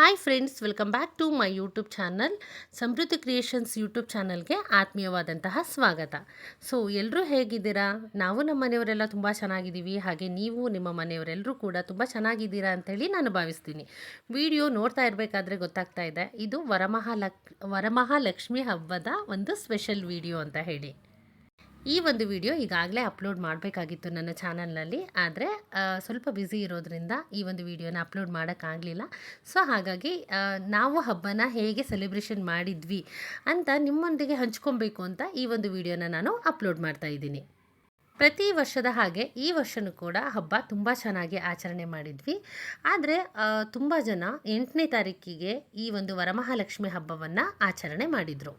Hi friends welcome back to my YouTube channel Samruddhi creations YouTube ಚಾನಲ್ಗೆ ಆತ್ಮೀಯವಾದಂತಹ ಸ್ವಾಗತ. So ಎಲ್ಲರೂ ಹೇಗಿದ್ದೀರಾ? ನಾವು ನಮ್ಮ ಮನೆಯವರೆಲ್ಲ ತುಂಬ ಚೆನ್ನಾಗಿದ್ದೀವಿ. ಹಾಗೆ ನೀವು ನಿಮ್ಮ ಮನೆಯವರೆಲ್ಲರೂ ಕೂಡ ತುಂಬ ಚೆನ್ನಾಗಿದ್ದೀರಾ ಅಂತೇಳಿ ನಾನು ಭಾವಿಸ್ತೀನಿ. ವಿಡಿಯೋ ನೋಡ್ತಾ ಇರಬೇಕಾದ್ರೆ ಗೊತ್ತಾಗ್ತಾ ಇದೆ. ಇದು ವರಮಹಾಲಕ್, ವರಮಹಾಲಕ್ಷ್ಮಿ ಹಬ್ಬದ ಒಂದು ಸ್ಪೆಷಲ್ ವಿಡಿಯೋ ಅಂತ ಹೇಳಿ. ಈ ಒಂದು ವಿಡಿಯೋ ಈಗಾಗಲೇ ಅಪ್ಲೋಡ್ ಮಾಡಬೇಕಾಗಿತ್ತು ನನ್ನ ಚಾನಲ್ನಲ್ಲಿ, ಆದರೆ ಸ್ವಲ್ಪ ಬ್ಯುಸಿ ಇರೋದ್ರಿಂದ ಈ ಒಂದು ವಿಡಿಯೋನ ಅಪ್ಲೋಡ್ ಮಾಡೋಕ್ಕಾಗಲಿಲ್ಲ. ಸೊ ಹಾಗಾಗಿ ನಾವು ಹಬ್ಬನ ಹೇಗೆ ಸೆಲೆಬ್ರೇಷನ್ ಮಾಡಿದ್ವಿ ಅಂತ ನಿಮ್ಮೊಂದಿಗೆ ಹಂಚ್ಕೊಬೇಕು ಅಂತ ಈ ಒಂದು ವಿಡಿಯೋನ ನಾನು ಅಪ್ಲೋಡ್ ಮಾಡ್ತಾ ಇದ್ದೀನಿ. ಪ್ರತಿ ವರ್ಷದ ಹಾಗೆ ಈ ವರ್ಷನೂ ಕೂಡ ಹಬ್ಬ ತುಂಬ ಚೆನ್ನಾಗಿ ಆಚರಣೆ ಮಾಡಿದ್ವಿ. ಆದರೆ ತುಂಬ ಜನ ಎಂಟನೇ ತಾರೀಕಿಗೆ ಈ ಒಂದು ವರಮಹಾಲಕ್ಷ್ಮಿ ಹಬ್ಬವನ್ನು ಆಚರಣೆ ಮಾಡಿದರು.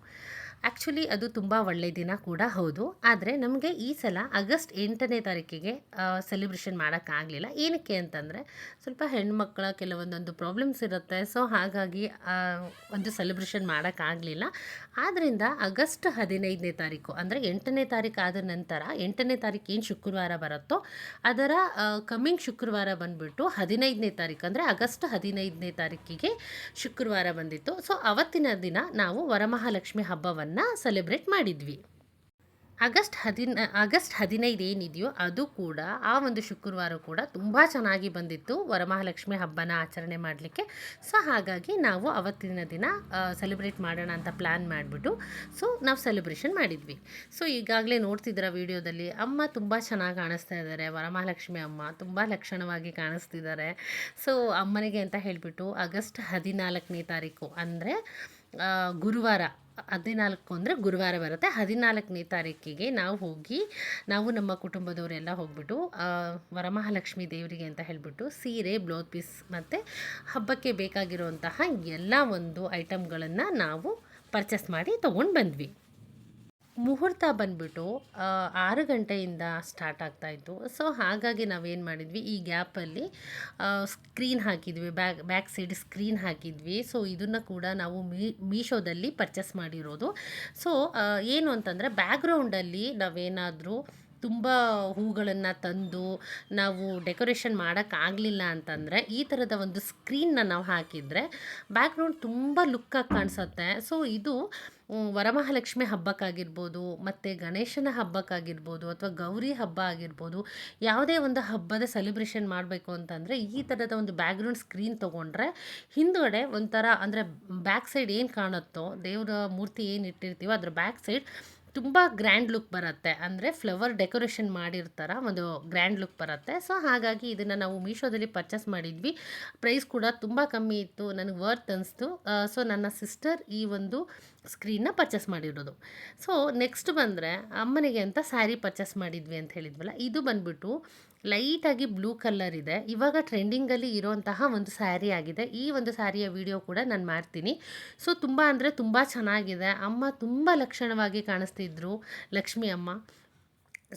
ಆ್ಯಕ್ಚುಲಿ ಅದು ತುಂಬ ಒಳ್ಳೆಯ ದಿನ ಕೂಡ ಹೌದು. ಆದರೆ ನಮಗೆ ಈ ಸಲ ಆಗಸ್ಟ್ ಎಂಟನೇ ತಾರೀಕಿಗೆ ಸೆಲೆಬ್ರೇಷನ್ ಮಾಡೋಕ್ಕಾಗಲಿಲ್ಲ ಏನಕ್ಕೆ ಅಂತಂದರೆ, ಸ್ವಲ್ಪ ಹೆಣ್ಮಕ್ಳ ಕೆಲವೊಂದೊಂದು ಪ್ರಾಬ್ಲಮ್ಸ್ ಇರುತ್ತೆ. ಸೊ ಹಾಗಾಗಿ ಒಂದು ಸೆಲೆಬ್ರೇಷನ್ ಮಾಡೋಕ್ಕಾಗಲಿಲ್ಲ ಆದ್ದರಿಂದ ಆಗಸ್ಟ್ ಹದಿನೈದನೇ ತಾರೀಕು, ಅಂದರೆ ಎಂಟನೇ ತಾರೀಕು ಆದ ನಂತರ, ಎಂಟನೇ ತಾರೀಕು ಏನು ಶುಕ್ರವಾರ ಬರುತ್ತೋ, ಅದರ ಕಮ್ಮಿಂಗ್ ಶುಕ್ರವಾರ ಬಂದುಬಿಟ್ಟು ಹದಿನೈದನೇ ತಾರೀಕು, ಅಂದರೆ ಆಗಸ್ಟ್ ಹದಿನೈದನೇ ತಾರೀಕಿಗೆ ಶುಕ್ರವಾರ ಬಂದಿತ್ತು. ಸೊ ಅವತ್ತಿನ ದಿನ ನಾವು ವರಮಹಾಲಕ್ಷ್ಮಿ ಹಬ್ಬವನ್ನು ಸೆಲೆಬ್ರೇಟ್ ಮಾಡಿದ್ವಿ. ಆಗಸ್ಟ್ ಹದಿನ, ಆಗಸ್ಟ್ ಹದಿನೈದು ಏನಿದೆಯೋ ಅದು ಕೂಡ ಆ ಒಂದು ಶುಕ್ರವಾರ ಕೂಡ ತುಂಬ ಚೆನ್ನಾಗಿ ಬಂದಿತ್ತು. ವರಮಹಾಲಕ್ಷ್ಮಿ ಹಬ್ಬನ ಆಚರಣೆ ಮಾಡಲಿಕ್ಕೆ. ಸೊ ಹಾಗಾಗಿ ನಾವು ಅವತ್ತಿನ ದಿನ ಸೆಲೆಬ್ರೇಟ್ ಮಾಡೋಣ ಅಂತ ಪ್ಲ್ಯಾನ್ ಮಾಡಿಬಿಟ್ಟು ಸೊ ನಾವು ಸೆಲೆಬ್ರೇಷನ್ ಮಾಡಿದ್ವಿ. ಸೊ ಈಗಾಗಲೇ ನೋಡ್ತಿದ್ದೀರ ವಿಡಿಯೋದಲ್ಲಿ, ಅಮ್ಮ ತುಂಬ ಚೆನ್ನಾಗಿ ಕಾಣಿಸ್ತಾ ಇದ್ದಾರೆ. ವರಮಹಾಲಕ್ಷ್ಮಿ ಅಮ್ಮ ತುಂಬ ಲಕ್ಷಣವಾಗಿ ಕಾಣಿಸ್ತಿದ್ದಾರೆ. ಸೊ ಅಮ್ಮನಿಗೆ ಅಂತ ಹೇಳಿಬಿಟ್ಟು ಆಗಸ್ಟ್ ಹದಿನಾಲ್ಕನೇ ತಾರೀಕು ಅಂದರೆ ಗುರುವಾರ, ಹದಿನಾಲ್ಕು ಅಂದರೆ ಗುರುವಾರ ಬರುತ್ತೆ. ಹದಿನಾಲ್ಕನೇ ತಾರೀಕಿಗೆ ನಾವು ಹೋಗಿ, ನಾವು ನಮ್ಮ ಕುಟುಂಬದವರೆಲ್ಲ ಹೋಗ್ಬಿಟ್ಟು ವರಮಹಾಲಕ್ಷ್ಮಿ ದೇವರಿಗೆ ಅಂತ ಹೇಳಿಬಿಟ್ಟು ಸೀರೆ ಬ್ಲೌಸ್ ಪೀಸ್ ಮತ್ತು ಹಬ್ಬಕ್ಕೆ ಬೇಕಾಗಿರುವಂತಹ ಎಲ್ಲ ಒಂದು ಐಟಮ್ಗಳನ್ನು ನಾವು ಪರ್ಚೇಸ್ ಮಾಡಿ ತೊಗೊಂಡು ಬಂದ್ವಿ. ಮುಹೂರ್ತ ಬಂದ್ಬಿಟ್ಟು ಆರು ಗಂಟೆಯಿಂದ ಸ್ಟಾರ್ಟ್ ಆಗ್ತಾಯಿತ್ತು ಸೊ ಹಾಗಾಗಿ ನಾವೇನು ಮಾಡಿದ್ವಿ, ಈ ಗ್ಯಾಪಲ್ಲಿ ಸ್ಕ್ರೀನ್ ಹಾಕಿದ್ವಿ ಬ್ಯಾಕ್ ಬ್ಯಾಕ್ ಸೈಡ್ ಸ್ಕ್ರೀನ್ ಹಾಕಿದ್ವಿ. ಸೊ ಇದನ್ನು ಕೂಡ ನಾವು ಮೀ ಮೀಶೋದಲ್ಲಿ ಪರ್ಚೇಸ್ ಮಾಡಿರೋದು. ಸೊ ಏನು ಅಂತಂದರೆ ಬ್ಯಾಕ್ಗ್ರೌಂಡಲ್ಲಿ ನಾವೇನಾದರೂ ತುಂಬ ಹೂಗಳನ್ನು ತಂದು ನಾವು ಡೆಕೋರೇಷನ್ ಮಾಡೋಕ್ಕಾಗಲಿಲ್ಲ ಅಂತಂದರೆ ಈ ಥರದ ಒಂದು ಸ್ಕ್ರೀನ್ನ ನಾವು ಹಾಕಿದರೆ ಬ್ಯಾಕ್ಗ್ರೌಂಡ್ ತುಂಬ ಲುಕ್ಕಾಗಿ ಕಾಣಿಸುತ್ತೆ. ಸೊ ಇದು ವರಮಹಾಲಕ್ಷ್ಮಿ ಹಬ್ಬಕ್ಕಾಗಿರ್ಬೋದು, ಮತ್ತು ಗಣೇಶನ ಹಬ್ಬಕ್ಕಾಗಿರ್ಬೋದು, ಅಥವಾ ಗೌರಿ ಹಬ್ಬ ಆಗಿರ್ಬೋದು, ಯಾವುದೇ ಒಂದು ಹಬ್ಬದ ಸೆಲೆಬ್ರೇಷನ್ ಮಾಡಬೇಕು ಅಂತಂದರೆ ಈ ಥರದ ಒಂದು ಬ್ಯಾಕ್ಗ್ರೌಂಡ್ ಸ್ಕ್ರೀನ್ ತೊಗೊಂಡ್ರೆ ಹಿಂದುಗಡೆ ಒಂಥರ ಅಂದರೆ ಬ್ಯಾಕ್ ಸೈಡ್ ಏನು ಕಾಣುತ್ತೋ, ದೇವರ ಮೂರ್ತಿ ಏನು ಇಟ್ಟಿರ್ತೀವೋ ಅದರ ಬ್ಯಾಕ್ ಸೈಡ್ ತುಂಬ ಗ್ರ್ಯಾಂಡ್ ಲುಕ್ ಬರುತ್ತೆ. ಅಂದರೆ ಫ್ಲವರ್ ಡೆಕೋರೇಷನ್ ಮಾಡಿರ್ತಾರ ಒಂದು ಗ್ರ್ಯಾಂಡ್ ಲುಕ್ ಬರುತ್ತೆ. ಸೊ ಹಾಗಾಗಿ ಇದನ್ನು ನಾವು ಮೀಶೋದಲ್ಲಿ ಪರ್ಚೇಸ್ ಮಾಡಿದ್ವಿ. ಪ್ರೈಸ್ ಕೂಡ ತುಂಬ ಕಮ್ಮಿ ಇತ್ತು. ನನಗೆ ವರ್ತ್ ಅನಿಸ್ತು. ಸೊ ನನ್ನ ಸಿಸ್ಟರ್ ಈ ಒಂದು ಸ್ಕ್ರೀನ್ನ ಪರ್ಚೇಸ್ ಮಾಡಿರೋದು. ಸೊ ನೆಕ್ಸ್ಟ್ ಬಂದರೆ ಅಮ್ಮನಿಗೆ ಅಂತ ಸ್ಯಾರಿ ಪರ್ಚೇಸ್ ಮಾಡಿದ್ವಿ ಅಂತ ಹೇಳಿದ್ವಲ್ಲ, ಇದು ಬಂದ್ಬಿಟ್ಟು ಲೈಟಾಗಿ ಬ್ಲೂ ಕಲರ್ ಇದೆ. ಇವಾಗ ಟ್ರೆಂಡಿಂಗಲ್ಲಿ ಇರೋಂತಹ ಒಂದು ಸ್ಯಾರಿ ಆಗಿದೆ. ಈ ಒಂದು ಸ್ಯಾರಿಯ ವಿಡಿಯೋ ಕೂಡ ನಾನು ಮಾಡ್ತೀನಿ. ಸೊ ತುಂಬ ಅಂದರೆ ತುಂಬ ಚೆನ್ನಾಗಿದೆ. ಅಮ್ಮ ತುಂಬ ಲಕ್ಷಣವಾಗಿ ಕಾಣಿಸ್ತಿದ್ರು ಲಕ್ಷ್ಮಿ ಅಮ್ಮ.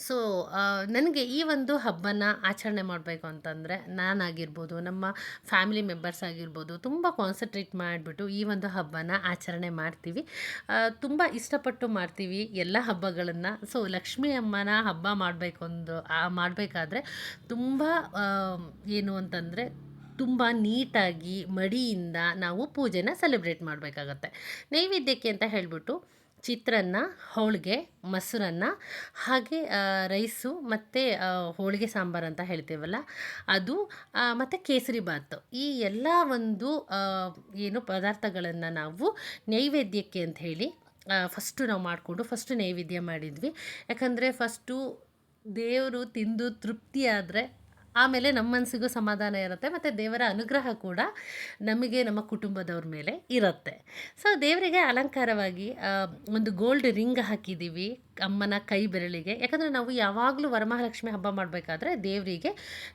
ಸೊ ನನಗೆ ಈ ಒಂದು ಹಬ್ಬನ ಆಚರಣೆ ಮಾಡಬೇಕು ಅಂತಂದರೆ ನಾನಾಗಿರ್ಬೋದು, ನಮ್ಮ ಫ್ಯಾಮಿಲಿ ಮೆಂಬರ್ಸ್ ಆಗಿರ್ಬೋದು ತುಂಬ ಕಾನ್ಸಂಟ್ರೇಟ್ ಮಾಡಿಬಿಟ್ಟು ಈ ಒಂದು ಹಬ್ಬನ ಆಚರಣೆ ಮಾಡ್ತೀವಿ. ತುಂಬ ಇಷ್ಟಪಟ್ಟು ಮಾಡ್ತೀವಿ ಎಲ್ಲ ಹಬ್ಬಗಳನ್ನು. ಸೊ ಲಕ್ಷ್ಮಿ ಅಮ್ಮನ ಹಬ್ಬ ಮಾಡಬೇಕು ಒಂದು ಮಾಡಬೇಕಾದ್ರೆ ತುಂಬ ಏನು ಅಂತಂದರೆ ತುಂಬ ನೀಟಾಗಿ ಮಡಿಯಿಂದ ನಾವು ಪೂಜೆನ ಸೆಲೆಬ್ರೇಟ್ ಮಾಡಬೇಕಾಗತ್ತೆ. ನೈವೇದ್ಯಕ್ಕೆ ಅಂತ ಹೇಳಿಬಿಟ್ಟು ಚಿತ್ರಾನ್ನ, ಹೋಳಿಗೆ, ಮೊಸರನ್ನ, ಹಾಗೆ ರೈಸು ಮತ್ತು ಹೋಳಿಗೆ ಸಾಂಬಾರು ಅಂತ ಹೇಳ್ತೇವಲ್ಲ. ಅದು ಮತ್ತು ಕೇಸರಿ ಬಾತು ಈ ಎಲ್ಲ ಒಂದು ಏನು ಪದಾರ್ಥಗಳನ್ನು ನಾವು ನೈವೇದ್ಯಕ್ಕೆ ಅಂತ ಹೇಳಿ ಫಸ್ಟು ನಾವು ಮಾಡಿಕೊಂಡು ಫಸ್ಟು ನೈವೇದ್ಯ ಮಾಡಿದ್ವಿ. ಯಾಕಂದರೆ ಫಸ್ಟು ದೇವರು ತಿಂದು ತೃಪ್ತಿ ಆದರೆ ಆಮೇಲೆ ನಮ್ಮ ಮನಸ್ಸಿಗೂ ಸಮಾಧಾನ ಇರುತ್ತೆ ಮತ್ತು ದೇವರ ಅನುಗ್ರಹ ಕೂಡ ನಮಗೆ ನಮ್ಮ ಕುಟುಂಬದವ್ರ ಮೇಲೆ ಇರುತ್ತೆ. ಸೊ ದೇವರಿಗೆ ಅಲಂಕಾರವಾಗಿ ಒಂದು ಗೋಲ್ಡ್ ರಿಂಗ್ ಹಾಕಿದ್ದೀವಿ ಅಮ್ಮನ ಕೈ ಬೆರಳಿಗೆ. ಯಾಕಂದರೆ ನಾವು ಯಾವಾಗಲೂ ವರಮಹಾಲಕ್ಷ್ಮಿ ಹಬ್ಬ ಮಾಡಬೇಕಾದ್ರೆ ದೇವರಿಗೆ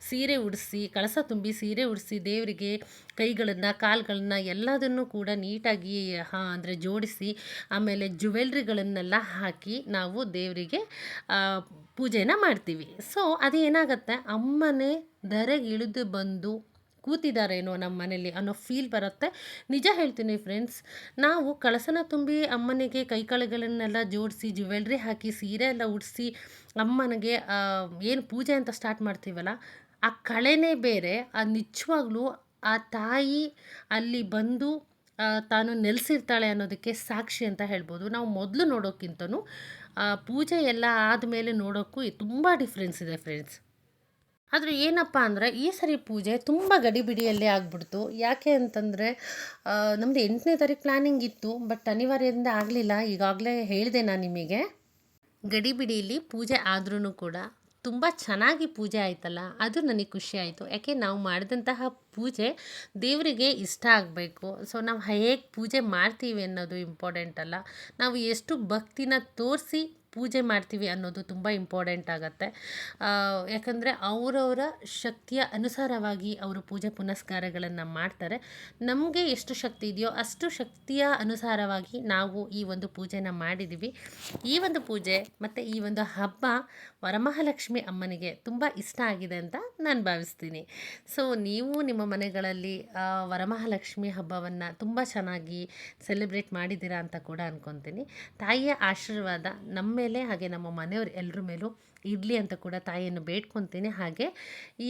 ಸೀರೆ ಉಡಿಸಿ, ಕಳಸ ತುಂಬಿ ಸೀರೆ ಉಡಿಸಿ ದೇವರಿಗೆ ಕೈಗಳನ್ನು, ಕಾಲುಗಳನ್ನ ಎಲ್ಲದನ್ನು ಕೂಡ ನೀಟಾಗಿ, ಹಾ, ಅಂದರೆ ಜೋಡಿಸಿ, ಆಮೇಲೆ ಜುವೆಲ್ರಿಗಳನ್ನೆಲ್ಲ ಹಾಕಿ ನಾವು ದೇವರಿಗೆ ಪೂಜೆನ ಮಾಡ್ತೀವಿ. ಸೊ ಏನಾಗುತ್ತೆ ಅಮ್ಮನೇ ಧರೆಗಿಳಿದು ಬಂದು ಕೂತಿದ್ದಾರೇನೋ ನಮ್ಮ ಮನೇಲಿ ಅನ್ನೋ ಫೀಲ್ ಬರುತ್ತೆ. ನಿಜ ಹೇಳ್ತೀನಿ ಫ್ರೆಂಡ್ಸ್ ನಾವು ಕಳಸನ ತುಂಬಿ ಅಮ್ಮನಿಗೆ ಕೈಕಾಳುಗಳನ್ನೆಲ್ಲ ಜೋಡಿಸಿ ಜ್ಯುವೆಲ್ರಿ ಹಾಕಿ, ಸೀರೆ ಎಲ್ಲ ಉಡಿಸಿ ಅಮ್ಮನಿಗೆ ಏನು ಪೂಜೆ ಅಂತ ಸ್ಟಾರ್ಟ್ ಮಾಡ್ತೀವಲ್ಲ, ಆ ಕಳೆನೇ ಬೇರೆ, ಆ ನಿಜವಾಗ್ಲೂ ಆ ತಾಯಿ ಅಲ್ಲಿ ಬಂದು ತಾನು ನೆಲೆಸಿರ್ತಾಳೆ ಅನ್ನೋದಕ್ಕೆ ಸಾಕ್ಷಿ ಅಂತ ಹೇಳ್ಬೋದು. ನಾವು ಮೊದಲು ನೋಡೋಕ್ಕಿಂತನೂ ಪೂಜೆ ಎಲ್ಲ ಆದಮೇಲೆ ನೋಡೋಕ್ಕೂ ತುಂಬ ಡಿಫ್ರೆನ್ಸ್ ಇದೆ ಫ್ರೆಂಡ್ಸ್ ಆದರೆ ಏನಪ್ಪ ಅಂದರೆ ಈ ಸರಿ ಪೂಜೆ ತುಂಬ ಗಡಿಬಿಡಿಯಲ್ಲೇ ಆಗ್ಬಿಡ್ತು. ಯಾಕೆ ಅಂತಂದರೆ ನಮ್ಮದು ಎಂಟನೇ ತಾರೀಕು ಪ್ಲ್ಯಾನಿಂಗ್ ಇತ್ತು ಬಟ್ ಅನಿವಾರ್ಯದಿಂದ ಆಗಲಿಲ್ಲ. ಈಗಾಗಲೇ ಹೇಳಿದೆ ನಾನು ನಿಮಗೆ. ಗಡಿಬಿಡಿಯಲ್ಲಿ ಪೂಜೆ ಆದ್ರೂ ಕೂಡ ತುಂಬ ಚೆನ್ನಾಗಿ ಪೂಜೆ ಆಯ್ತಲ್ಲ, ಅದು ನನಗೆ ಖುಷಿ ಆಯಿತು. ಯಾಕೆ ನಾವು ಮಾಡಿದಂತಹ ಪೂಜೆ ದೇವರಿಗೆ ಇಷ್ಟ ಆಗಬೇಕು. ಸೊ ನಾವು ಹೇಗೆ ಪೂಜೆ ಮಾಡ್ತೀವಿ ಅನ್ನೋದು ಇಂಪಾರ್ಟೆಂಟ್ ಅಲ್ಲ. ನಾವು ಎಷ್ಟು ಭಕ್ತಿನ ತೋರಿಸಿ ಪೂಜೆ ಮಾಡ್ತೀವಿ ಅನ್ನೋದು ತುಂಬ ಇಂಪಾರ್ಟೆಂಟ್ ಆಗುತ್ತೆ. ಯಾಕಂದರೆ ಅವರವರ ಶಕ್ತಿಯ ಅನುಸಾರವಾಗಿ ಅವರು ಪೂಜೆ ಪುನಸ್ಕಾರಗಳನ್ನು ಮಾಡ್ತಾರೆ. ನಮಗೆ ಎಷ್ಟು ಶಕ್ತಿ ಇದೆಯೋ ಅಷ್ಟು ಶಕ್ತಿಯ ಅನುಸಾರವಾಗಿ ನಾವು ಈ ಒಂದು ಪೂಜೆನ ಮಾಡಿದ್ದೀವಿ ಈ ಒಂದು ಪೂಜೆ ಮತ್ತು ಈ ಒಂದು ಹಬ್ಬ ವರಮಹಾಲಕ್ಷ್ಮಿ ಅಮ್ಮನಿಗೆ ತುಂಬ ಇಷ್ಟ ಆಗಿದೆ ಅಂತ ನಾನು ಭಾವಿಸ್ತೀನಿ. ಸೊ ನೀವು ನಿಮ್ಮ ಮನೆಗಳಲ್ಲಿ ವರಮಹಾಲಕ್ಷ್ಮಿ ಹಬ್ಬವನ್ನು ತುಂಬ ಚೆನ್ನಾಗಿ ಸೆಲೆಬ್ರೇಟ್ ಮಾಡಿದ್ದೀರಾ ಅಂತ ಕೂಡ ಅಂದ್ಕೊತೀನಿ ತಾಯಿಯ ಆಶೀರ್ವಾದ ನಮ್ಮ ಮೇಲೆ ಹಾಗೆ ನಮ್ಮ ಮನೆಯವ್ರ ಎಲ್ಲರ ಮೇಲೂ ಇರಲಿ ಅಂತ ಕೂಡ ತಾಯಿಯನ್ನು ಬೇಡ್ಕೊತೀನಿ. ಹಾಗೆ ಈ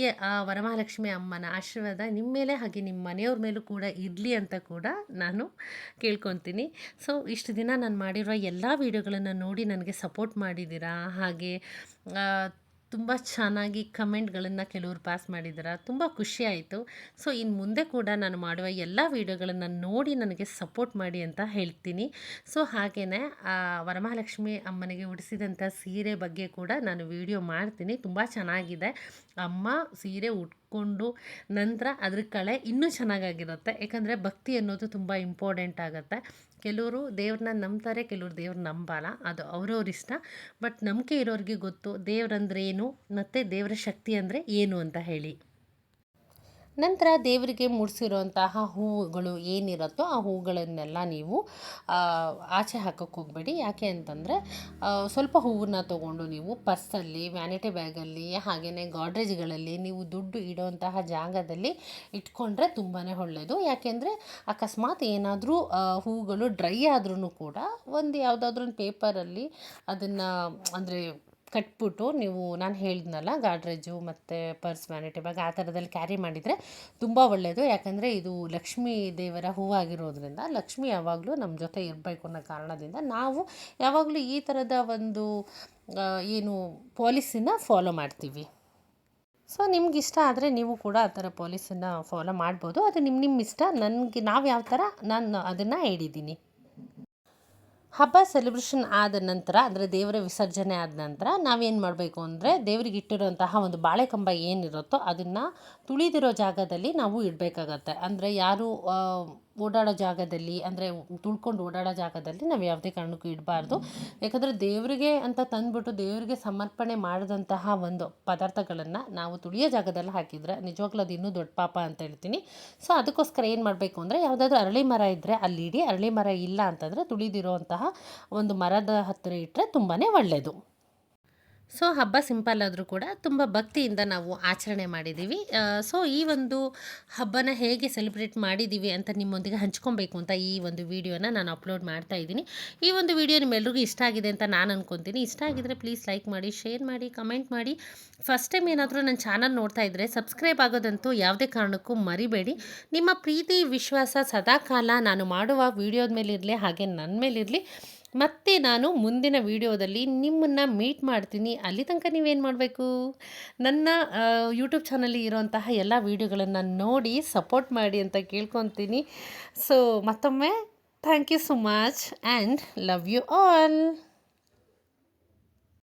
ವರಮಹಾಲಕ್ಷ್ಮಿ ಅಮ್ಮನ ಆಶೀರ್ವಾದ ನಿಮ್ಮ ಮೇಲೆ ಹಾಗೆ ನಿಮ್ಮ ಮನೆಯವ್ರ ಮೇಲೂ ಕೂಡ ಇರಲಿ ಅಂತ ಕೂಡ ನಾನು ಕೇಳ್ಕೊತೀನಿ. ಸೊ ಇಷ್ಟು ದಿನ ನಾನು ಮಾಡಿರುವ ಎಲ್ಲ ವೀಡಿಯೋಗಳನ್ನು ನೋಡಿ ನನಗೆ ಸಪೋರ್ಟ್ ಮಾಡಿದ್ದೀರಾ? ಹಾಗೆ ತುಂಬ ಚೆನ್ನಾಗಿ ಕಮೆಂಟ್ಗಳನ್ನು ಕೆಲವರು ಪಾಸ್ ಮಾಡಿದ್ದಾರೆ ತುಂಬ ಖುಷಿ ಆಯಿತು. ಸೊ ಇನ್ನು ಮುಂದೆ ಕೂಡ ನಾನು ಮಾಡುವ ಎಲ್ಲ ವೀಡಿಯೋಗಳನ್ನು ನೋಡಿ ನನಗೆ ಸಪೋರ್ಟ್ ಮಾಡಿ ಅಂತ ಹೇಳ್ತೀನಿ. ಸೊ ಹಾಗೆಯೇ ವರಮಹಾಲಕ್ಷ್ಮಿ ಅಮ್ಮನಿಗೆ ಉಡಿಸಿದಂಥ ಸೀರೆ ಬಗ್ಗೆ ಕೂಡ ನಾನು ವಿಡಿಯೋ ಮಾಡ್ತೀನಿ. ತುಂಬ ಚೆನ್ನಾಗಿದೆ. ಅಮ್ಮ ಸೀರೆ ಉಟ್ಕೊಂಡು ನಂತರ ಅದ್ರ ಕಳೆ ಇನ್ನೂ ಚೆನ್ನಾಗಾಗಿರುತ್ತೆ. ಯಾಕಂದರೆ ಭಕ್ತಿ ಅನ್ನೋದು ತುಂಬ ಇಂಪಾರ್ಟೆಂಟ್ ಆಗುತ್ತೆ. ಕೆಲವರು ದೇವ್ರನ್ನ ನಂಬ್ತಾರೆ, ಕೆಲವರು ದೇವ್ರು ನಂಬಲ್ಲ. ಅದು ಅವ್ರವ್ರ ಇಷ್ಟ. ಬಟ್ ನಂಬಿಕೆ ಇರೋರಿಗೆ ಗೊತ್ತು ದೇವ್ರಂದ್ರೆ ಏನು ಮತ್ತು ದೇವರ ಶಕ್ತಿ ಅಂದರೆ ಏನು ಅಂತ ಹೇಳಿ. ನಂತರ ದೇವರಿಗೆ ಮುಡಿಸಿರುವಂತಹ ಹೂವುಗಳು ಏನಿರುತ್ತೋ ಆ ಹೂವುಗಳನ್ನೆಲ್ಲ ನೀವು ಆಚೆ ಹಾಕೋಕ್ಕೆ ಹೋಗಬೇಡಿ. ಯಾಕೆ ಅಂತಂದರೆ ಸ್ವಲ್ಪ ಹೂವನ್ನ ತೊಗೊಂಡು ನೀವು ಪರ್ಸಲ್ಲಿ, ವ್ಯಾನಿಟಿ ಬ್ಯಾಗಲ್ಲಿ ಹಾಗೆಯೇ ಗಾಡ್ರೇಜ್ಗಳಲ್ಲಿ ನೀವು ದುಡ್ಡು ಇಡೋವಂತಹ ಜಾಗದಲ್ಲಿ ಇಟ್ಕೊಂಡ್ರೆ ತುಂಬಾ ಒಳ್ಳೆಯದು ಯಾಕೆಂದರೆ ಅಕಸ್ಮಾತ್ ಏನಾದರೂ ಹೂವುಗಳು ಡ್ರೈ ಆದ್ರೂ ಕೂಡ ಒಂದು ಯಾವುದಾದ್ರೂ ಒಂದು ಪೇಪರಲ್ಲಿ ಅದನ್ನು, ಅಂದರೆ ಕಟ್ಬಿಟ್ಟು ನೀವು ನಾನು ಹೇಳಿದ್ನಲ್ಲ ಗಾಡ್ರೇಜು ಮತ್ತು ಪರ್ಸ್ ವ್ಯಾನಿಟಿ ಬ್ಯಾಗ್ ಆ ಥರದಲ್ಲಿ ಕ್ಯಾರಿ ಮಾಡಿದರೆ ತುಂಬ ಒಳ್ಳೆಯದು ಯಾಕಂದರೆ ಇದು ಲಕ್ಷ್ಮೀ ದೇವರ ಹೂವಾಗಿರೋದ್ರಿಂದ ಲಕ್ಷ್ಮಿ ಯಾವಾಗಲೂ ನಮ್ಮ ಜೊತೆ ಇರಬೇಕು ಅನ್ನೋ ಕಾರಣದಿಂದ ನಾವು ಯಾವಾಗಲೂ ಈ ಥರದ ಒಂದು ಏನು ಪಾಲಿಸಿನ ಫಾಲೋ ಮಾಡ್ತೀವಿ. ಸೊ ನಿಮ್ಗೆ ಇಷ್ಟ ಆದರೆ ನೀವು ಕೂಡ ಆ ಥರ ಪಾಲಿಸಿನ ಫಾಲೋ ಮಾಡ್ಬೋದು. ಅದು ನಿಮ್ಮ ನಿಮ್ಮ ಇಷ್ಟ ನನಗೆ ನಾವು ಯಾವ ಥರ ನಾನು ಅದನ್ನು ಹೇಳಿದ್ದೀನಿ ಹಬ್ಬ ಸೆಲೆಬ್ರೇಷನ್ ಆದ ನಂತರ, ಅಂದರೆ ದೇವರ ವಿಸರ್ಜನೆ ಆದ ನಂತರ ನಾವೇನು ಮಾಡಬೇಕು ಅಂದರೆ ದೇವರಿಗೆ ಇಟ್ಟಿರುವಂತಹ ಒಂದು ಬಾಳೆಕಂಬ ಏನಿರುತ್ತೋ ಅದನ್ನು ತುಳಿದಿರೋ ಜಾಗದಲ್ಲಿ ನಾವು ಇಡಬೇಕಾಗತ್ತೆ. ಅಂದರೆ ಯಾರು ಓಡಾಡೋ ಜಾಗದಲ್ಲಿ, ಅಂದರೆ ತುಳ್ಕೊಂಡು ಓಡಾಡೋ ಜಾಗದಲ್ಲಿ ನಾವು ಯಾವುದೇ ಕಾರಣಕ್ಕೂ ಇಡಬಾರ್ದು. ಯಾಕಂದರೆ ದೇವರಿಗೆ ಅಂತ ತಂದುಬಿಟ್ಟು ದೇವರಿಗೆ ಸಮರ್ಪಣೆ ಮಾಡಿದಂತಹ ಒಂದು ಪದಾರ್ಥಗಳನ್ನು ನಾವು ತುಳಿಯೋ ಜಾಗದಲ್ಲಿ ಹಾಕಿದರೆ ನಿಜವಾಗ್ಲೂ ಅದು ಇನ್ನೂ ದೊಡ್ಡ ಪಾಪ ಅಂತ ಹೇಳ್ತೀನಿ. ಸೊ ಅದಕ್ಕೋಸ್ಕರ ಏನು ಮಾಡಬೇಕು ಅಂದರೆ ಯಾವುದಾದ್ರೂ ಅರಳಿ ಮರ ಇದ್ದರೆ ಅಲ್ಲಿ ಇಡಿ ಅರಳಿ ಮರ ಇಲ್ಲ ಅಂತಂದರೆ ತುಳಿದಿರೋ ಒಂದು ಮರದ ಹತ್ತಿರ ಇಟ್ಟರೆ ತುಂಬಾ ಒಳ್ಳೆಯದು ಸೊ ಹಬ್ಬ ಸಿಂಪಲ್ ಆದರೂ ಕೂಡ ತುಂಬ ಭಕ್ತಿಯಿಂದ ನಾವು ಆಚರಣೆ ಮಾಡಿದ್ದೀವಿ ಸೊ ಈ ಒಂದು ಹಬ್ಬನ ಹೇಗೆ ಸೆಲೆಬ್ರೇಟ್ ಮಾಡಿದ್ದೀವಿ ಅಂತ ನಿಮ್ಮೊಂದಿಗೆ ಹಂಚ್ಕೊಬೇಕು ಅಂತ ಈ ಒಂದು ವಿಡಿಯೋನ ನಾನು ಅಪ್ಲೋಡ್ ಮಾಡ್ತಾ ಇದ್ದೀನಿ. ಈ ಒಂದು ವಿಡಿಯೋ ನಿಮ್ಮೆಲ್ರಿಗೂ ಇಷ್ಟ ಆಗಿದೆ ಅಂತ ನಾನು ಅನ್ಕೊತೀನಿ. ಇಷ್ಟ ಆಗಿದ್ರೆ ಪ್ಲೀಸ್ ಲೈಕ್ ಮಾಡಿ, ಶೇರ್ ಮಾಡಿ, ಕಮೆಂಟ್ ಮಾಡಿ. ಫಸ್ಟ್ ಟೈಮ್ ಏನಾದರೂ ನನ್ನ ಚಾನಲ್ ನೋಡ್ತಾ ಇದ್ದರೆ ಸಬ್ಸ್ಕ್ರೈಬ್ ಆಗೋದಂತೂ ಯಾವುದೇ ಕಾರಣಕ್ಕೂ ಮರಿಬೇಡಿ. ನಿಮ್ಮ ಪ್ರೀತಿ, ವಿಶ್ವಾಸ ಸದಾಕಾಲ ನಾನು ಮಾಡುವ ವಿಡಿಯೋದ ಮೇಲೆ ಇರಲಿ ಹಾಗೆ ನನ್ನ ಮೇಲಿರಲಿ ಮತ್ತೆ ನಾನು ಮುಂದಿನ ವಿಡಿಯೋದಲ್ಲಿ ನಿಮ್ಮನ್ನು ಮೀಟ್ ಮಾಡ್ತೀನಿ. ಅಲ್ಲಿ ತನಕ ನೀವೇನು ಮಾಡಬೇಕು? ನನ್ನ ಯೂಟ್ಯೂಬ್ ಚಾನಲ್ಲಿ ಇರೋಂತಹ ಎಲ್ಲ ವೀಡಿಯೋಗಳನ್ನು ನೋಡಿ ಸಪೋರ್ಟ್ ಮಾಡಿ ಅಂತ ಕೇಳ್ಕೊತೀನಿ. ಸೊ ಮತ್ತೊಮ್ಮೆ thank you so much and love you all